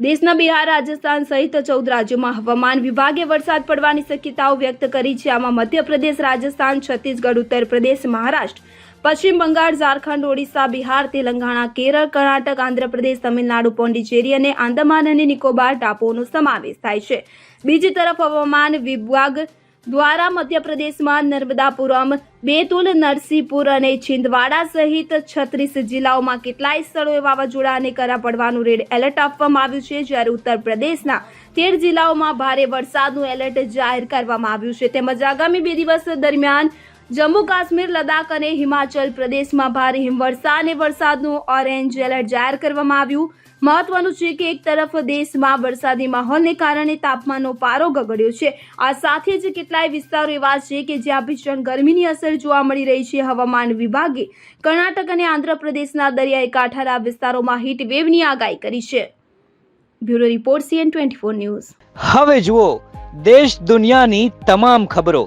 દેશના બિહાર, રાજસ્થાન સહિત ચૌદ રાજ્યોમાં હવામાન વિભાગે વરસાદ પડવાની શક્યતાઓ વ્યક્ત કરી છે. આમાં મધ્યપ્રદેશ, રાજસ્થાન, છત્તીસગઢ ઉત્તર પ્રદેશ મહારાષ્ટ્ર, પશ્ચિમ બંગાળ, ઝારખંડ, ઓડિશા, બિહાર, તેલંગાણા, કેરળ, કર્ણાટક, આંધ્રપ્રદેશ, તમિલનાડુ પોંડિચેરી અને આંદામાન અને નિકોબાર ટાપુઓનો સમાવેશ થાય છે. બીજી તરફ હવામાન વિભાગ દ્વારા મધ્યપ્રદેશમાં નર્મદાપુરમ, બેતુલ નરસિંહપુર અને છિંદવાડા સહિત છત્રીસ જિલ્લાઓમાં કેટલાય સ્થળોએ વાવાઝોડા અને કરા પડવાનું રેડ એલર્ટ આપવામાં આવ્યું છે. જ્યારે ઉત્તર પ્રદેશના તેર જિલ્લાઓમાં ભારે વરસાદનું એલર્ટ જાહેર કરવામાં આવ્યું છે. તેમજ આગામી બે દિવસ દરમિયાન જમ્મુ કાશ્મીર લદ્દાખ અને હિમાચલ પ્રદેશમાં ભારે હિમવર્ષા અને વરસાદનું ઓરેન્જ એલર્ટ જાહેર કરવામાં આવ્યું. મહત્વનું છે કે એક તરફ દેશમાં વરસાદી માહોલને કારણે તાપમાનનો પારો ગગડ્યો છે. આ સાથે જ કેટલાય વિસ્તારો એવા છે કે જ્યાં ભીષણ ગરમીની અસર જોવા મળી રહી છે. હવામાન વિભાગે કર્ણાટક અને આંધ્રપ્રદેશના દરિયાઈ કાંઠાના વિસ્તારોમાં હીટ વેવની આગાહી કરી છે. Bureau report CN twenty news. હવે જુઓ, દેશ દુનિયાની તમામ ખબરો.